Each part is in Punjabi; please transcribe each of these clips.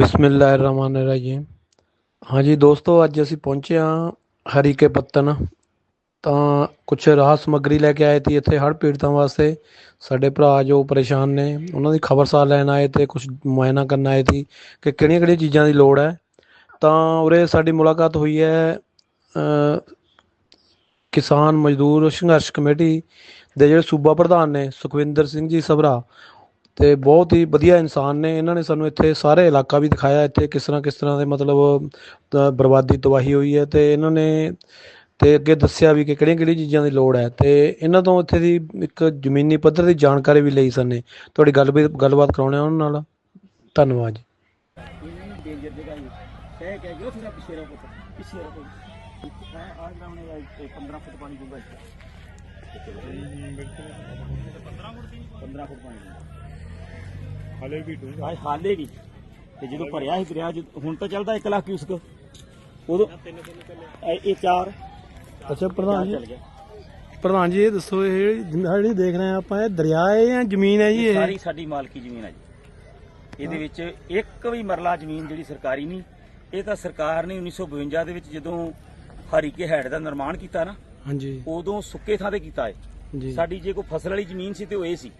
ਬਿਸਮਿਲ੍ਲਾਹਿਰਰਹਿਮਾਨਿਰਰਹੀਮ। ਹਾਂਜੀ ਦੋਸਤੋ, ਅੱਜ ਅਸੀਂ ਪਹੁੰਚੇ ਹਾਂ ਹਰੀਕੇ ਪੱਤਨ। ਤਾਂ ਕੁਝ ਰਾਹਤ ਸਮੱਗਰੀ ਲੈ ਕੇ ਆਏ ਸੀ ਇੱਥੇ ਹੜ੍ਹ ਪੀੜਤਾਂ ਵਾਸਤੇ। ਸਾਡੇ ਭਰਾ ਜੋ ਪਰੇਸ਼ਾਨ ਨੇ, ਉਹਨਾਂ ਦੀ ਖਬਰਸਾਰ ਲੈਣ ਆਏ ਤੇ ਕੁਝ ਮੁਆਇਨਾ ਕਰਨ ਆਏ ਸੀ ਕਿ ਕਿਹੜੀਆਂ ਕਿਹੜੀਆਂ ਚੀਜ਼ਾਂ ਦੀ ਲੋੜ ਹੈ। ਤਾਂ ਉਰੇ ਸਾਡੀ ਮੁਲਾਕਾਤ ਹੋਈ ਹੈ ਕਿਸਾਨ ਮਜ਼ਦੂਰ ਸੰਘਰਸ਼ ਕਮੇਟੀ ਦੇ ਜਿਹੜੇ ਸੂਬਾ ਪ੍ਰਧਾਨ ਨੇ ਸੁਖਵਿੰਦਰ ਸਿੰਘ ਜੀ ਸਭਰਾ ਤੇ ਬਹੁਤ ਹੀ ਵਧੀਆ ਇਨਸਾਨ ਨੇ। ਇਹਨਾਂ ਨੇ ਸਾਨੂੰ ਇੱਥੇ ਸਾਰੇ ਇਲਾਕਾ ਵੀ ਦਿਖਾਇਆ। ਇੱਥੇ ਕਿਸ ਤਰ੍ਹਾਂ ਕਿਸ ਤਰ੍ਹਾਂ ਦੇ ਮਤਲਬ ਬਰਬਾਦੀ ਤਬਾਹੀ ਹੋਈ ਹੈ ਤੇ ਇਹਨਾਂ ਨੇ ਤੇ ਅੱਗੇ ਦੱਸਿਆ ਵੀ ਕਿ ਕਿਹੜੀਆਂ ਕਿਹੜੀਆਂ ਚੀਜ਼ਾਂ ਦੀ ਲੋੜ ਹੈ ਤੇ ਇਹਨਾਂ ਤੋਂ ਇੱਥੇ ਦੀ ਇੱਕ ਜ਼ਮੀਨੀ ਪੱਧਰ ਦੀ ਜਾਣਕਾਰੀ ਵੀ ਲਈ ਸਾਨੇ। ਤੁਹਾਡੀ ਗੱਲ ਵੀ ਗੱਲਬਾਤ ਕਰਾਉਣੇ ਆ ਉਹਨਾਂ ਨਾਲ। ਧੰਨਵਾਦ ਜੀ। ਡੇਂਜਰ 15 ਫੁੱਟ ਪਾਣੀ 15 ਫੁੱਟ ਪਾਣੀ ਹਲੇ ਵੀ ਡੂੰਘਾ। ਹਾਲੇ ਵੀ। ਤੇ ਜਦੋਂ ਭਰਿਆ ਸੀ ਦਰਿਆ ਹੁਣ ਤਾਂ ਚੱਲਦਾ 1 ਲੱਖ ਕਿਊਸਕ। ਉਦੋਂ ਇਹ- ਇਹ ਚਾਰ। ਅੱਛਾ ਚਾਰ ਚੱਲ ਗਿਆ। ਪ੍ਰਧਾਨ ਜੀ ਇਹ ਦੱਸੋ ਇਹ ਜਿਹੜੀ ਦੇਖ ਰਹੇ ਆਪਾਂ ਇਹ ਦਰਿਆ ਹੈ ਜਾਂ ਜ਼ਮੀਨ ਹੈ ਜੀ ਇਹ? ਸਾਰੀ ਸਾਡੀ ਮਾਲਕੀ ਜ਼ਮੀਨ ਹੈ ਜੀ। ਇਹਦੇ ਵਿੱਚ ਇੱਕ ਵੀ ਮਰਲਾ ਜ਼ਮੀਨ ਜਿਹੜੀ ਸਰਕਾਰੀ ਨਹੀਂ ਇਹ ਤਾਂ ਸਰਕਾਰ ਨੇ 1952 ਦੇ ਵਿੱਚ ਜਦੋਂ ਹਰੀਕੇ ਹੈਡ ਦਾ ਨਿਰਮਾਣ ਕੀਤਾ ਨਾ ਹਾਂਜੀ। ਉਦੋਂ ਸੁੱਕੇ ਥਾਂ ਤੇ ਕੀਤਾ ਹੈ। ਜੀ। ਸਾਡੀ ਜੇ ਕੋਈ ਫਸਲ ਵਾਲੀ ਜ਼ਮੀਨ ਸੀ ਤੇ ਉਹ ਇਹ ਸੀ।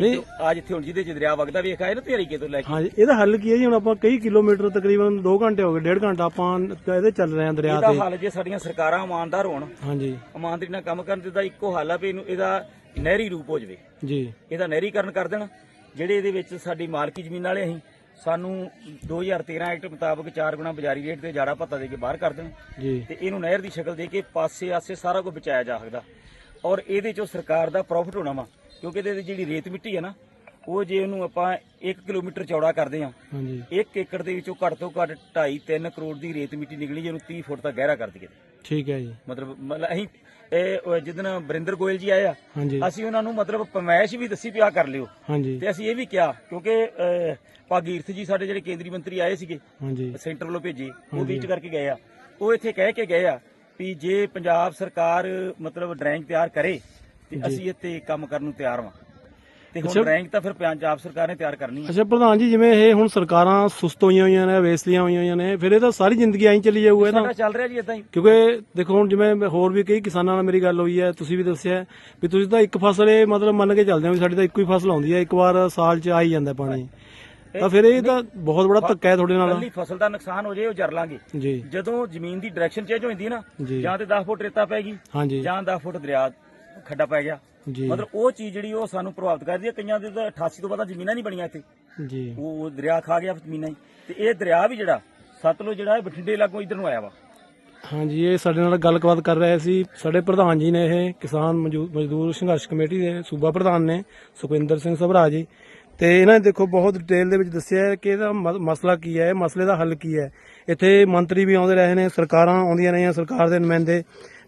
ਨਹੀਂ। ਅੱਜ ਇੱਥੇ ਹੁਣ ਜਿਹਦੇ ਚ ਦਰਿਆ ਵਗਦਾ ਵੇਖ ਆਏ ਨਾ ਤੇ ਹਰੀਕੇ ਤੋਂ ਲੈ ਕੇ। ਹਾਂਜੀ ਇਹਦਾ ਹੱਲ ਕੀ ਹੈ ਜੀ? ਹੁਣ ਆਪਾਂ ਕਈ ਕਿਲੋਮੀਟਰ ਤਕਰੀਬਨ 2 ਘੰਟੇ ਹੋ ਗਏ ਡੇਢ ਘੰਟਾ ਆਪਾਂ ਇਹਦੇ ਚੱਲ ਰਹੇ ਹਾਂ ਦਰਿਆ ਇਹਦਾ ਤੇ। ਹੱਲ ਜੇ ਸਾਡੀਆਂ ਸਰਕਾਰਾਂ ਇਮਾਨਦਾਰ ਹੋਣ ਹਾਂਜੀ ਇਮਾਨਦਾਰੀ ਨਾਲ ਕੰਮ ਕਰਨ ਤੇ ਦਾ ਇੱਕੋ ਹੱਲ ਆ ਵੀ ਇਹਨੂੰ ਇਹਦਾ ਨਹਿਰੀ ਰੂਪ ਹੋ ਜਾਵੇ। ਜੀ। ਇਹਦਾ ਨਹਿਰੀਕਰਨ ਕਰ ਦੇਣ ਜਿਹੜੇ ਇਹਦੇ ਵਿੱਚ ਸਾਡੀ ਮਾਲਕੀ ਜ਼ਮੀਨ ਵਾਲੇ ਅਸੀਂ ਸਾਨੂੰ 2013 ਐਕਟ ਮੁਤਾਬਕ 4 ਗੁਣਾ ਬਾਜ਼ਾਰੀ ਰੇਟ ਤੇ ਜਾੜਾ ਭੱਤਾ ਦੇ ਕੇ ਬਾਹਰ ਕਰ ਦੇਣ। ਜੀ। ਤੇ ਇਹਨੂੰ ਨਹਿਰ ਦੀ ਸ਼ਕਲ ਦੇ ਕੇ ਪਾਸੇ ਆਸੇ ਸਾਰਾ ਕੁਝ ਬਚਾਇਆ ਜਾ ਸਕਦਾ। ਔਰ ਇਹਦੇ ਚੋਂ ਸਰਕਾਰ ਦਾ ਪ੍ਰੋਫਿਟ ਹੋਣਾ ਵਾ। ਕਿਉਂਕਿ ਇਹਦੇ ਜਿਹੜੀ ਰੇਤ ਮਿੱਟੀ ਹੈ ਨਾ ਉਹ ਜੇ ਉਹਨੂੰ ਆਪਾਂ 1 ਕਿਲੋਮੀਟਰ ਚੌੜਾ ਕਰਦੇ ਹਾਂ ਹਾਂਜੀ। 1 ਏਕੜ ਦੇ ਵਿੱਚੋਂ ਘੱਟ ਤੋਂ ਘੱਟ 2.5 3 ਕਰੋੜ ਦੀ ਰੇਤ ਮਿੱਟੀ ਨਿਕਲੀ ਜਿਹਨੂੰ 30 ਫੁੱਟ ਤੱਕ ਗਹਿਰਾ ਕਰ ਦਈਏ। ਠੀਕ ਹੈ ਜੀ। ਮਤਲਬ ਮਤਲਬ ਅਸੀਂ ਇਹ ਜਿੱਦਣ ਬਰਿੰਦਰ ਗੋਇਲ ਜੀ ਆਏ ਆ ਅਸੀਂ ਉਹਨਾਂ ਨੂੰ ਮਤਲਬ ਪਮੈਸ਼ ਵੀ ਦੱਸੀ ਪਿਆ ਕਰ ਲਿਓ। ਤੇ ਅਸੀਂ ਇਹ ਵੀ ਕਿਹਾ ਕਿਉਂਕਿ ਅਹ, ਭਾਗੀਰਥ ਜੀ ਸਾਡੇ ਜਿਹੜੇ ਕੇਂਦਰੀ ਮੰਤਰੀ ਆਏ ਸੀਗੇ ਹਾਂਜੀ। ਸੈਂਟਰ ਵੱਲੋਂ ਭੇਜੇ ਉਹ ਵਿਜ਼ਿਟ ਕਰਕੇ ਗਏ ਆ। ਉਹ ਇੱਥੇ ਕਹਿ ਕੇ ਗਏ ਆ ਵੀ ਜੇ ਪੰਜਾਬ ਸਰਕਾਰ ਮਤਲਬ ਡਰਾਇੰਗ ਤਿਆਰ ਕਰੇ ਤੇ ਅਸੀਂ ਇੱਥੇ ਕੰਮ ਕਰਨ ਨੂੰ ਤਿਆਰ ਵਾਂ। ਤੇ ਹੁਣ ਡਰਾਇੰਗ ਤਾਂ ਫਿਰ ਪੰਜਾਬ ਸਰਕਾਰ ਨੇ ਤਿਆਰ ਕਰਨੀ ਹੈ। ਅੱਛਾ ਪ੍ਰਧਾਨ ਜੀ ਜਿਵੇਂ ਇਹ ਹੁਣ ਸਰਕਾਰਾਂ ਸੁਸਤ ਹੋਈਆਂ ਹੋਈਆਂ ਨੇ ਵੇਸਲੀਆਂ ਹੋਈਆਂ ਹੋਈਆਂ ਨੇ ਫਿਰ ਇਹ ਤਾਂ ਸਾਰੀ ਜ਼ਿੰਦਗੀ ਐਂ ਚੱਲੀ ਜਾਊਗਾ ਨਾ ਸਾਡਾ ਚੱਲ ਰਿਹਾ ਜੀ ਇਦਾਂ ਹੀ। ਕਿਉਂਕਿ ਦੇਖੋ ਹੁਣ ਜਿਵੇਂ ਹੋਰ ਵੀ ਕਈ ਕਿਸਾਨਾਂ ਨਾਲ ਮੇਰੀ ਗੱਲ ਹੋਈ ਹੈ ਤੁਸੀਂ ਵੀ ਦੱਸਿਆ ਹੈ ਵੀ ਤੁਸੀਂ ਤਾਂ ਇੱਕ ਫਸਲ ਇਹ ਮਤਲਬ ਮੰਨ ਕੇ ਚੱਲਦੇ ਹੋ ਵੀ ਸਾਡੀ ਤਾਂ ਇੱਕੋ ਹੀ ਫਸਲ ਆਉਂਦੀ ਹੈ ਇੱਕ ਵਾਰ ਸਾਲ 'ਚ ਆ ਹੀ ਜਾਂਦਾ ਪਾਣੀ। ਤਾਂ ਫਿਰ ਇਹ ਤਾਂ ਬਹੁਤ ਬੜਾ ਧੱਕਾ ਹੈ ਤੁਹਾਡੇ ਨਾਲ। ਕੱਲੀ ਫਸਲ ਦਾ ਨੁਕਸਾਨ ਹੋ ਜੇ ਉਹ ਜਰ ਲਾਂਗੇ। ਜਦੋਂ ਜ਼ਮੀਨ ਦੀ ਡਾਇਰੈਕਸ਼ਨ ਚੇਂਜ ਹੋ ਜਾਂਦੀ ਹੈ ਨਾ ਜੀ। ਤੇ 10 ਫੁੱਟ ਰੇਤਾ ਪੈ ਗਈ ਜਾਂ 10 ਫੁੱਟ ਦਰਿਆ ਖੱਡਾ ਪੈ ਗਿਆ। ਜੀ। ਮਤਲਬ ਉਹ ਚੀਜ਼ ਜਿਹੜੀ ਉਹ ਸਾਨੂੰ ਪ੍ਰਭਾਵਿਤ ਕਰਦੀ ਹੈ। ਕਈਆਂ ਦੇ ਤਾਂ 88 ਤੋਂ ਬਾਅਦ ਜ਼ਮੀਨਾਂ ਨਹੀਂ ਬਣੀਆਂ ਇੱਥੇ। ਜੀ। ਉਹ ਦਰਿਆ ਖਾ ਗਿਆ ਜ਼ਮੀਨਾਂ ਹੀ। ਤੇ ਇਹ ਦਰਿਆ ਵੀ ਜਿਹੜਾ ਸਤਲੁਜ ਜਿਹੜਾ ਇਹ ਬਠਿੰਡੇ ਲਾਗੋਂ ਇਧਰ ਨੂੰ ਆਇਆ ਵਾ। ਹਾਂਜੀ ਇਹ ਸਾਡੇ ਨਾਲ ਗੱਲਬਾਤ ਕਰ ਰਹੇ ਸੀ। ਸਾਡੇ ਪ੍ਰਧਾਨ ਜੀ ਨੇ ਇਹ ਕਿਸਾਨ ਮਜ਼ਦੂ- ਮਜ਼ਦੂਰ ਸੰਘਰਸ਼ ਕਮੇਟੀ ਦੇ ਸੂਬਾ ਪ੍ਰਧਾਨ ਨੇ ਸੁਖਵਿੰਦਰ ਸਿੰਘ ਸਭਰਾ ਜੀ। ਤੇ ਇਹਨਾਂ ਨੇ ਦੇਖੋ ਬਹੁਤ ਡਿਟੇਲ ਦੇ ਵਿੱਚ ਦੱਸਿਆ ਹੈ ਕਿ ਇਹਦਾ ਮਸਲਾ ਕੀ ਹੈ ਮਸਲੇ ਦਾ ਹੱਲ ਕੀ ਹੈ। ਇੱਥੇ ਮੰਤਰੀ ਵੀ ਆਉਂਦੇ ਰਹੇ ਨੇ ਸਰਕਾਰਾਂ ਆਉਂਦੀਆਂ ਰਹੀਆਂ ਸਰਕਾਰ ਦੇ ਨੁਮਾਇੰਦੇ।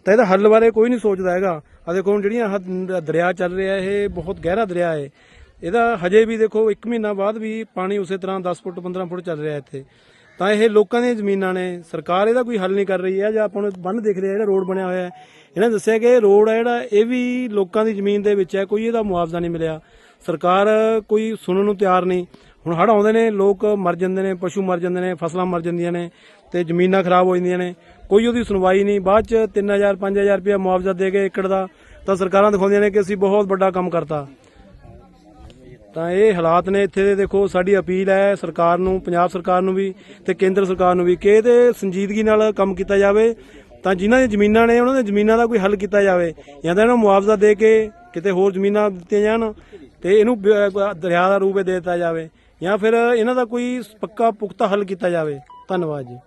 ਤਾਂ ਇਹਦਾ ਹੱਲ ਬਾਰੇ ਕੋਈ ਨਹੀਂ ਸੋਚਦਾ ਹੈਗਾ। ਆ ਦੇਖੋ, ਹੁਣ ਜਿਹੜੀਆਂ ਆਹ ਦਰਿਆ ਚੱਲ ਰਿਹਾ, ਇਹ ਬਹੁਤ ਗਹਿਰਾ ਦਰਿਆ ਹੈ। ਇਹਦਾ ਹਜੇ ਵੀ ਦੇਖੋ 1 ਮਹੀਨਾ ਬਾਅਦ ਵੀ ਪਾਣੀ ਉਸੇ ਤਰ੍ਹਾਂ 10 ਫੁੱਟ 15 ਫੁੱਟ ਚੱਲ ਰਿਹਾ ਇੱਥੇ। ਤਾਂ ਇਹ ਲੋਕਾਂ ਦੀਆਂ ਜ਼ਮੀਨਾਂ ਨੇ। ਸਰਕਾਰ ਇਹਦਾ ਕੋਈ ਹੱਲ ਨਹੀਂ ਕਰ ਰਹੀ ਹੈ। ਜਾਂ ਆਪਾਂ ਨੂੰ ਬੰਨ ਦਿਖ ਰਿਹਾ ਜਿਹੜਾ ਰੋਡ ਬਣਿਆ ਹੋਇਆ ਹੈ। ਇਹਨਾਂ ਨੇ ਦੱਸਿਆ ਕਿ ਇਹ ਰੋਡ ਹੈ ਜਿਹੜਾ, ਇਹ ਵੀ ਲੋਕਾਂ ਦੀ ਜ਼ਮੀਨ ਦੇ ਵਿੱਚ ਹੈ। ਕੋਈ ਇਹਦਾ ਮੁਆਵਜ਼ਾ ਨਹੀਂ ਮਿਲਿਆ। ਸਰਕਾਰ ਕੋਈ ਸੁਣਨ ਨੂੰ ਤਿਆਰ ਨਹੀਂ। ਹੁਣ ਹੜ੍ਹ ਆਉਂਦੇ ਨੇ, ਲੋਕ ਮਰ ਜਾਂਦੇ ਨੇ, ਪਸ਼ੂ ਮਰ ਜਾਂਦੇ ਨੇ, ਫਸਲਾਂ ਮਰ ਜਾਂਦੀਆਂ ਨੇ ਤੇ ਜ਼ਮੀਨਾਂ ਖਰਾਬ ਹੋ ਜਾਂਦੀਆਂ ਨੇ। ਕੋਈ ਉਹਦੀ ਸੁਣਵਾਈ ਨਹੀਂ। ਬਾਅਦ ਚ 3000 5000 ਰੁਪਏ ਮੁਆਵਜ਼ਾ ਦੇ ਕੇ ਏਕੜ ਦਾ ਤਾਂ ਸਰਕਾਰਾਂ ਦਿਖਾਉਂਦੀਆਂ ਨੇ ਕਿ ਅਸੀਂ ਬਹੁਤ ਵੱਡਾ ਕੰਮ ਕਰਤਾ। ਤਾਂ ਇਹ ਹਾਲਾਤ ਨੇ ਇੱਥੇ ਦੇ। ਦੇਖੋ, ਸਾਡੀ ਅਪੀਲ ਹੈ ਸਰਕਾਰ ਨੂੰ, ਪੰਜਾਬ ਸਰਕਾਰ ਨੂੰ ਵੀ ਤੇ ਕੇਂਦਰ ਸਰਕਾਰ ਨੂੰ ਵੀ ਕਿ ਇਹਦੇ ਸੰਜੀਦਗੀ ਨਾਲ ਕੰਮ ਕੀਤਾ ਜਾਵੇ। ਤਾਂ ਜਿਨ੍ਹਾਂ ਦੀਆਂ ਜ਼ਮੀਨਾਂ ਨੇ, ਉਹਨਾਂ ਦੀਆਂ ਜ਼ਮੀਨਾਂ ਦਾ ਕੋਈ ਹੱਲ ਕੀਤਾ ਜਾਵੇ। ਜਾਂ ਤਾਂ ਇਹਨਾਂ ਨੂੰ ਮੁਆਵਜ਼ਾ ਦੇ ਕੇ ਕਿਤੇ ਹੋਰ ਜ਼ਮੀਨਾਂ ਦਿੱਤੀਆਂ ਜਾਣ ਤੇ ਇਹਨੂੰ ਦਰਿਆ ਦਾ ਰੂਪ ਦੇ ਦਿੱਤਾ ਜਾਵੇ। ਜਾਂ ਫਿਰ ਇਹਨਾਂ ਦਾ ਕੋਈ ਪੱਕਾ ਪੁਖਤਾ ਹੱਲ ਕੀਤਾ ਜਾਵੇ। ਧੰਨਵਾਦ ਜੀ।